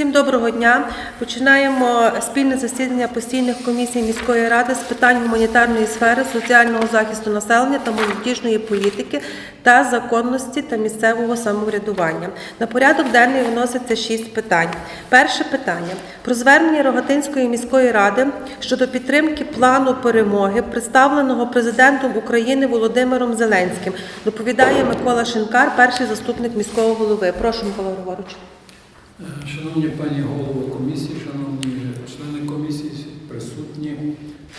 Всім доброго дня. Починаємо спільне засідання постійних комісій міської ради з питань гуманітарної сфери, соціального захисту населення та молодіжної політики та законності та місцевого самоврядування. На порядок денний виноситься шість питань. Перше питання про звернення Рогатинської міської ради щодо підтримки плану перемоги, представленого президентом України Володимиром Зеленським. Доповідає Микола Шинкар, перший заступник міського голови. Прошу, Микола Григорович. Шановні пані голови комісії, шановні члени комісії, присутні,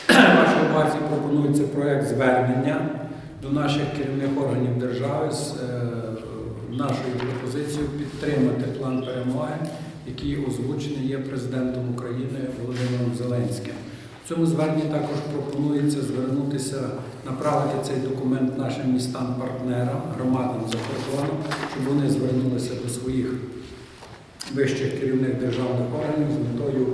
вашій увазі пропонується проект звернення до наших керівних органів держави з е, нашою пропозицією підтримати план перемоги, який озвучений є президентом України Володимиром Зеленським. В цьому зверненні також пропонується звернутися, направити цей документ нашим містам-партнерам, громадам за кордоном, щоб вони звернулися до своїх вищих керівних державних органів з метою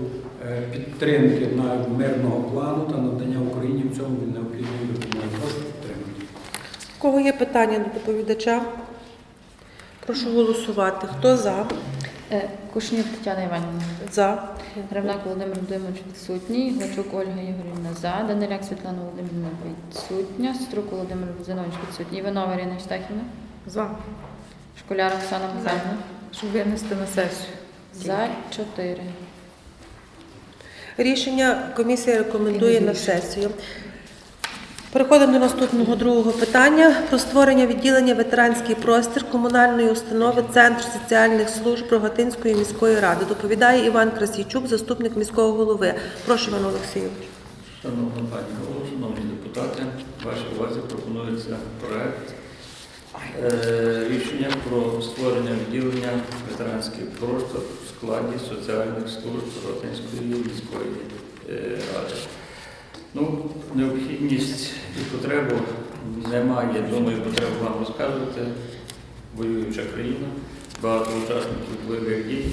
е, підтримки на мирного плану та надання Україні в цьому необхідної допомоги. Прошу підтримати. У кого є питання до доповідача? Прошу голосувати. Хто за? Е, Кушнір Тетяна Іванівна. За. Гривнак Володимир Володимирович відсутній. Глачук Ольга Ігорівна за. Даниляк Світлана Володимирівна відсутня. Струк Володимир Зинович відсутній. Іванова Ірина Штахівна. За. Школяр Оксана Михайлівна. Щоб винести на сесію. За чотири. Рішення комісія рекомендує на сесію. Переходимо до наступного другого питання про створення відділення ветеранський простір комунальної установи Центр соціальних служб Рогатинської міської ради. Доповідає Іван Красійчук, заступник міського голови. Прошу, Іван Олексійович. Шановна пані голово, шановні депутати, вашій увазі пропонується проект е, рішення про створення відділення ветеранський простор в складі соціальних служб Ротинської міської е, ради. Ну, необхідність і потребу немає, думаю, потребу вам розказувати. Воююча країна, багато учасників бойових дій.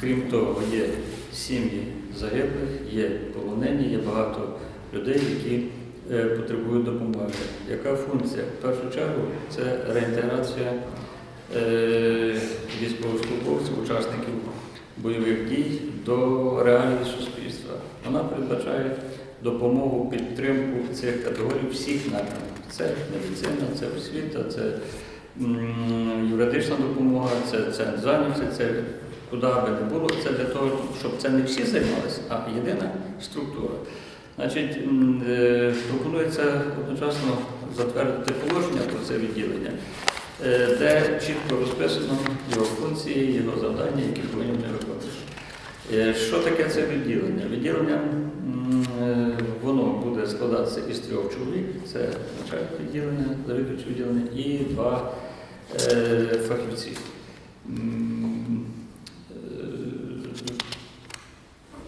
Крім того, є сім'ї загиблих, є полонені, є багато людей, які потребують допомоги. Яка функція? В першу чергу це реінтеграція е, військовослужбовців, учасників бойових дій до реалій суспільства. Вона передбачає допомогу, підтримку цих категорій всіх напрямків. Це медицина, це освіта, це юридична допомога, це центр зайнятості, це куди би не було, це для того, щоб це не всі займалися, а єдина структура. Значить, е, пропонується одночасно затвердити положення про це відділення, е, де чітко розписано його функції, його завдання, які повинні виконувати. Е, Що таке це відділення? Відділення воно буде складатися із трьох чоловік, це начальник відділення, завідувачі відділення і два фахівці.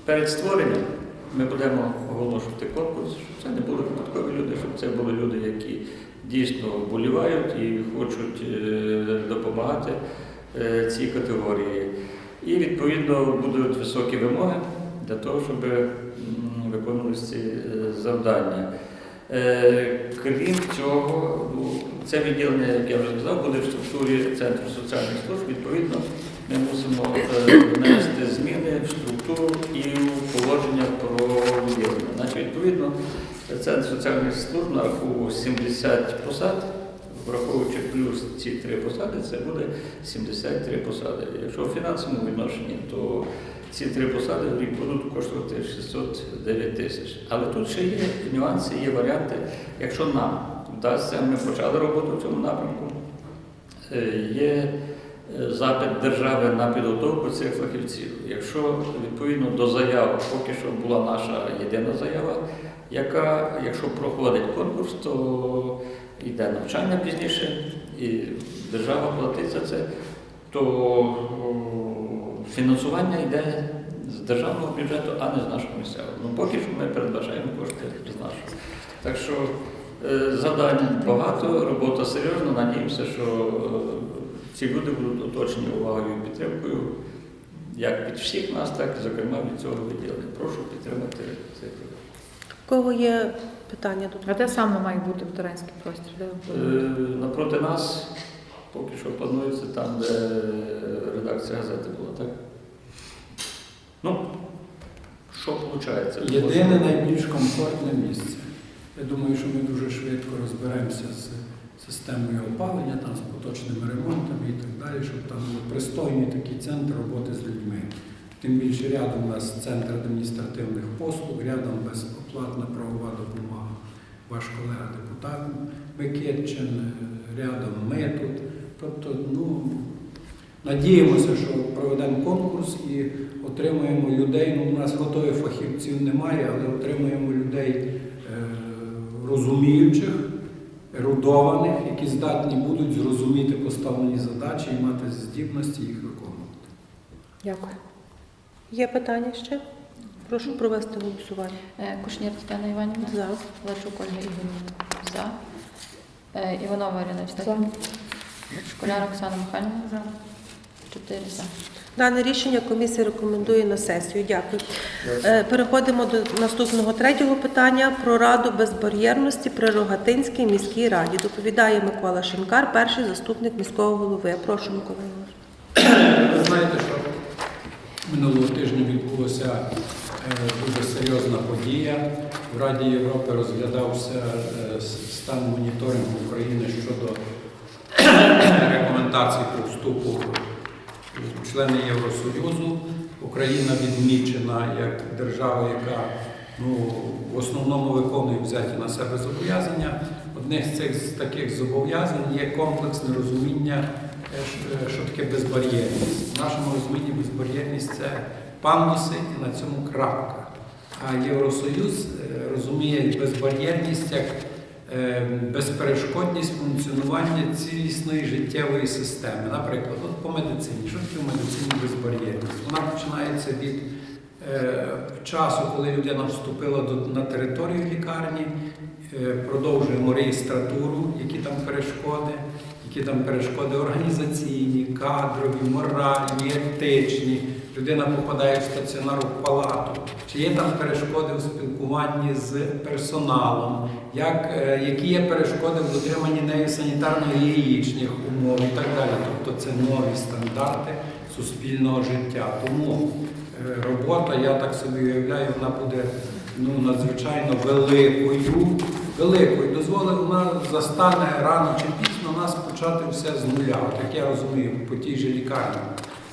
Перед створенням ми будемо оголошувати конкурс, щоб це не були випадкові люди, щоб це були люди, які дійсно вболівають і хочуть е, допомагати е, цій категорії. І відповідно будуть високі вимоги для того, щоб виконувалися ці е, завдання. Крім цього, ну, це відділення, як я вже сказав, буде в структурі Центру соціальних служб. Відповідно, ми мусимо е, внести зміни в структуру і в положення про відділення. Значить, відповідно, Центр соціальних служб нарахував 70 посад, враховуючи плюс ці три посади, це буде 73 посади. Якщо в фінансовому відношенні, то ці три посади в рік будуть коштувати 609 тисяч. Але тут ще є нюанси, є варіанти. Якщо нам вдасться, ми почали роботу в цьому напрямку, е, є запит держави на підготовку цих фахівців. Якщо відповідно до заяв, поки що була наша єдина заява, яка, якщо проходить конкурс, то йде навчання пізніше, і держава платить за це, то фінансування йде з державного бюджету, а не з нашого місцевого. Ну поки що ми передбачаємо кошти з нашого. Так що е, завдань багато, робота серйозна. Надіємося, що е, ці люди будуть оточені увагою і підтримкою, як від всіх нас, так і зокрема від цього відділення. Прошу підтримати цей проект. У кого є питання до А де саме має бути ветеранський простір? Де? Напроти нас поки що планується там, де редакція газети була, так? Ну, що виходить? Єдине найбільш комфортне місце. Я думаю, що ми дуже швидко розберемося з системою опалення, там, з поточними ремонтами і так далі, щоб там був пристойний такий центр роботи з людьми. Тим більше рядом у нас центр адміністративних послуг, рядом безоплатна правова допомога. Ваш колега депутат Микитчин, е, рядом ми тут. Тобто, ну, надіємося, що проведемо конкурс і отримаємо людей. Ну, у нас готових фахівців немає, але отримаємо людей е, розуміючих, ерудованих, які здатні будуть зрозуміти поставлені задачі і мати здібності їх виконувати. Дякую. Є питання ще? Прошу провести голосування. Е, Кушнір Тетяна Іванівна. За. Лачук Ольга Ігорівна. За. Е, Іванова Ірина Степанівна. Школяр Оксана Михайлівна. За. Чотири за. Дане рішення комісія рекомендує на сесію. Дякую. Е, Переходимо до наступного третього питання про раду безбар'єрності при Рогатинській міській раді. Доповідає Микола Шинкар, перший заступник міського голови. Прошу, Микола Ви знаєте, що минулого тижня відбулася е, дуже серйозна подія. В Раді Європи розглядався е, стан моніторингу України щодо рекомендацій про вступу члени Євросоюзу. Україна відмічена як держава, яка ну, в основному виконує взяті на себе зобов'язання. Одне з цих з таких зобов'язань є комплексне розуміння, е, е, що таке безбар'єрність. В нашому розумінні безбар'єрність це пандуси і на цьому крапка. А Євросоюз е, розуміє безбар'єрність як безперешкодність функціонування цілісної життєвої системи. Наприклад, от по медицині. Що таке в медицині безбар'єрність? Вона починається від е, часу, коли людина вступила на територію лікарні, е, продовжуємо реєстратуру, які там перешкоди, які там перешкоди організаційні, кадрові, моральні, етичні. Людина попадає в стаціонарну палату. Чи є там перешкоди у спілкуванні з персоналом, як, е, які є перешкоди в дотриманні нею санітарно-гігієнічних умов і так далі. Тобто це нові стандарти суспільного життя. Тому е, робота, я так собі уявляю, вона буде ну, надзвичайно великою. Великою. Дозволить вона застане рано чи пізно нас почати все з нуля. Як я розумію, по тій же лікарні.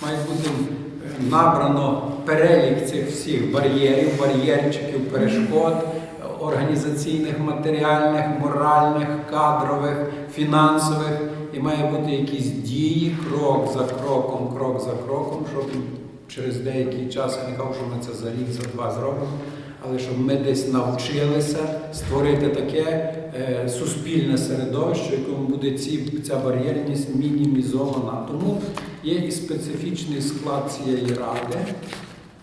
Має бути е, набрано перелік цих всіх бар'єрів, бар'єрчиків, перешкод організаційних, матеріальних, моральних, кадрових, фінансових. І має бути якісь дії, крок за кроком, крок за кроком, щоб через деякий час, кажу, що ми це за рік, за два зробимо, але щоб ми десь навчилися створити таке е, суспільне середовище, в якому буде ці, ця бар'єрність мінімізована. Тому є і специфічний склад цієї ради,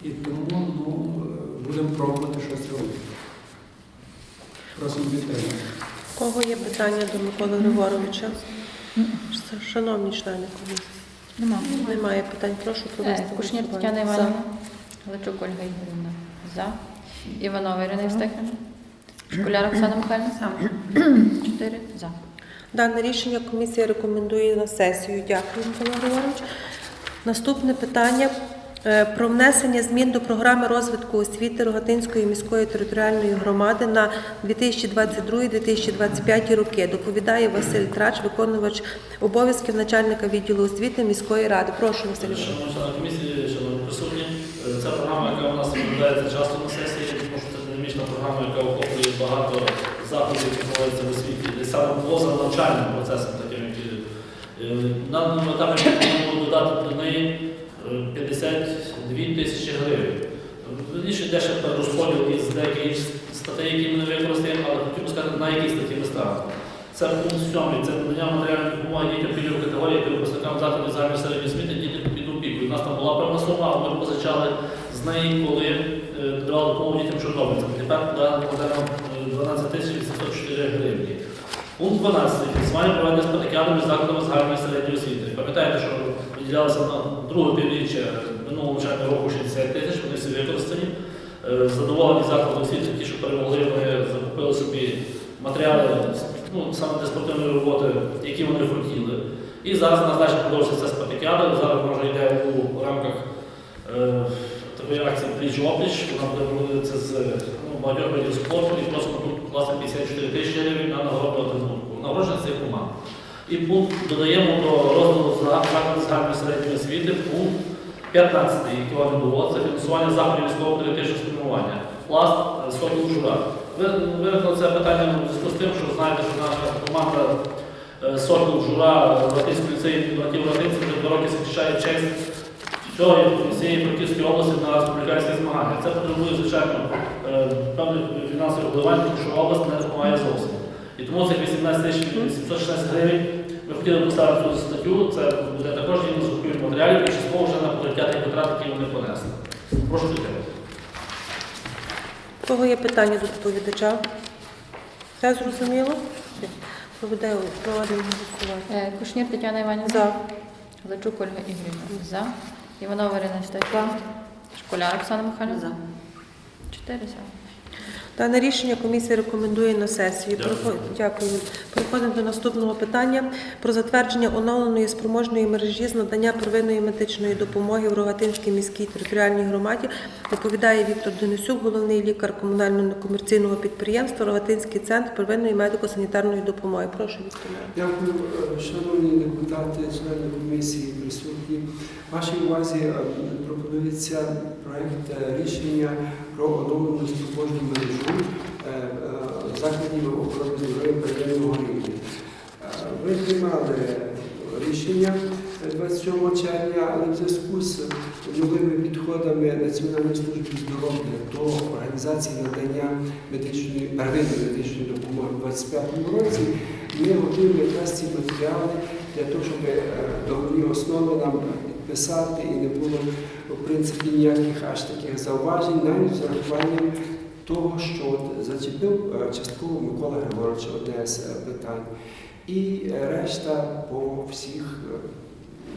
і тому ну, е, будемо пробувати щось робити. Просимо підтримати. У кого є питання до Миколи Григоровича? Шановні члени комісії. Нема. Немає питань. Прошу провести Е, Тетяна За. Іванівна. Лачук Ольга Ігорівна. За. Іванова Ірина Степанівна. Школяр Оксана Михайлівна. Чотири за. Дане рішення комісія рекомендує на сесію. Дякую, Микола Григорович. Наступне питання е, про внесення змін до програми розвитку освіти Рогатинської міської територіальної громади на 2022-2025 роки. Доповідає Василь Трач, виконувач обов'язків начальника відділу освіти міської ради. Прошу, Василь. Шановні члени комісії, шановні присутні, е, це програма, яка у нас розглядається часто на сесії, яка охоплює багато заходів, які проводяться в освіті, і саме поза навчальним процесом, таким як і, е, на даному етапі ми додати до неї е, 52 тисячі гривень. Раніше йде розподіл із деяких статей, які ми не використаємо, але хотів сказати, на які статті ми ставимо. Це пункт сьомий, це надання матеріальної допомоги дітям пільгової категорії та випускникам закладів загальної середньої освіти, дітям під опікою. У нас там була певна сума, але ми позичали з неї, коли е, давали допомогу дітям чорнобильцям. Тепер кладемо е, 12 тисяч 804 гривні. Пункт 12. Фінансування проведення з закладами загальної середньої освіти. Пам'ятаєте, що виділялося на друге півріччя минулого навчального року 60 тисяч, вони всі використані. Е, Задоволені заклади освіти, ті, що перемогли, вони закупили собі матеріали ну, саме для спортивної роботи, які вони хотіли. І зараз далі продовжується спартакіада. Зараз може йде у рамках е, такої акції пліч опліч. Вона буде проводитися з ну, багатьох видів спорту і просимо тут власне 54 тисячі гривень на нагороду атрибутку. Нагородження це команд. І пункт додаємо до розділу загальної середньої освіти пункт 15, який вам було, це фінансування заходів військово-політичного спрямування. Пласт е, Жура. Ви- Виникло це питання в зв'язку з тим, що знаєте, що наша команда е, Жура Латинської ліцеї братів Латинців вже два роки захищає честь всього всієї Франківської області на республіканські змагання. Це потребує, звичайно, е, певних фінансових вливань, тому що область не допомагає зовсім. І тому цих 18 тисяч 716 гривень ми хотіли поставити цю статтю, це буде також їм закупівлі матеріалів і частково вже на покриття тих витрат, які вони понесли. Прошу підтримати. У кого є питання до доповідача? Все зрозуміло? Проведе проводимо голосування. Е, Кушнір Тетяна Іванівна. За. Галичук Ольга Ігорівна. За. Іванова Ірина Степан. Школяр Оксана Михайлівна. За. Чотири за. Дане рішення комісія рекомендує на сесію. Переход- Дякую. Переходимо до наступного питання про затвердження оновленої спроможної мережі з надання первинної медичної допомоги в Рогатинській міській територіальній громаді. Доповідає Віктор Денисюк, головний лікар комунального некомерційного підприємства Рогатинський центр первинної медико-санітарної допомоги. Прошу, Віктор. Дякую, е, шановні депутати, члени комісії присутні. Вашій увазі е, пропонується проект е, рішення про оновлену спроможну мережу е, е, закладів охорони здоров'я первинного рівня. Ви приймали рішення е, 27 червня, але в зв'язку з новими підходами Національної служби здоров'я до організації надання медичної первинної медичної допомоги у 2025 році ми готуємо якраз ці матеріали для того, щоб договірні основи нам підписати і не було в принципі ніяких аж таких зауважень, навіть з урахуванням того, що от зачепив е, частково Микола Григорович одне е, питань. І решта по всіх е,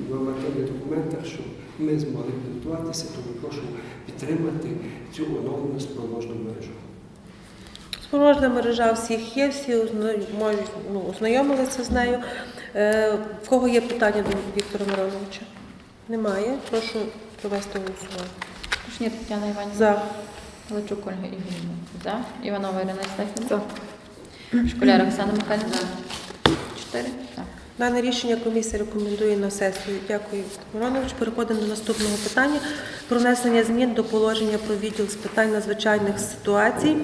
нормативних документах, щоб ми змогли підготуватися, тому прошу підтримати цю оновлену спроможну мережу. Спроможна мережа всіх є, всі ну, ознайомилися з нею. В кого є питання до Віктора Мироновича? Немає. Прошу провести голосування. Кушнір Тетяна Іванівна. За. Галичук Ольга Ігорівна. За. Іванова Ірина Стефанівна. За. Школяр Оксана Михайлівна. Чотири за. Дане рішення комісія рекомендує на сесію. Дякую, Миронович. Переходимо до наступного питання про внесення змін до положення про відділ з питань надзвичайних ситуацій.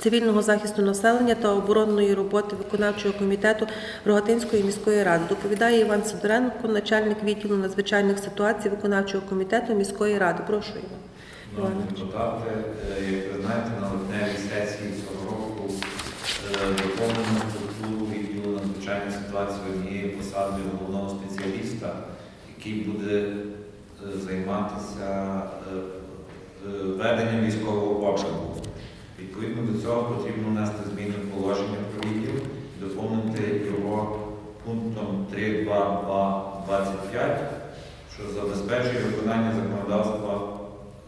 Цивільного захисту населення та оборонної роботи виконавчого комітету Рогатинської міської ради доповідає Іван Сидоренко, начальник відділу надзвичайних ситуацій виконавчого комітету міської ради. Прошу Іван. Депутати, е, як ви знаєте, на липневій сесії цього року е, доповнено структуру відділу надзвичайних ситуацій однією посадою головного спеціаліста, який буде е, займатися веденням військового обліку. Відповідно до цього потрібно внести зміни в положення про відділ, доповнити його пунктом 3.2.2.25, що забезпечує виконання законодавства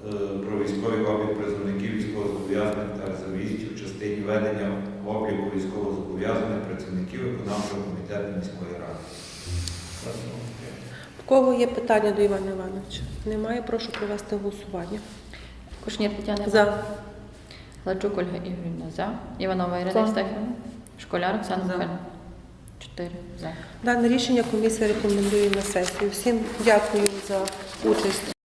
е, про військовий облік призовників військовозобов'язаних та резервістів в частині ведення обліку військовозобов'язаних працівників виконавчого комітету міської ради. У кого є питання до Івана Івановича? Немає. Прошу провести голосування. Кушнір Тетяна. За. Галичук Ольга Ігорівна. За. Іванова Ірина За. Школяр Оксана Михайлівна. Чотири за. Дане рішення комісія рекомендує на сесію. Всім дякую за участь.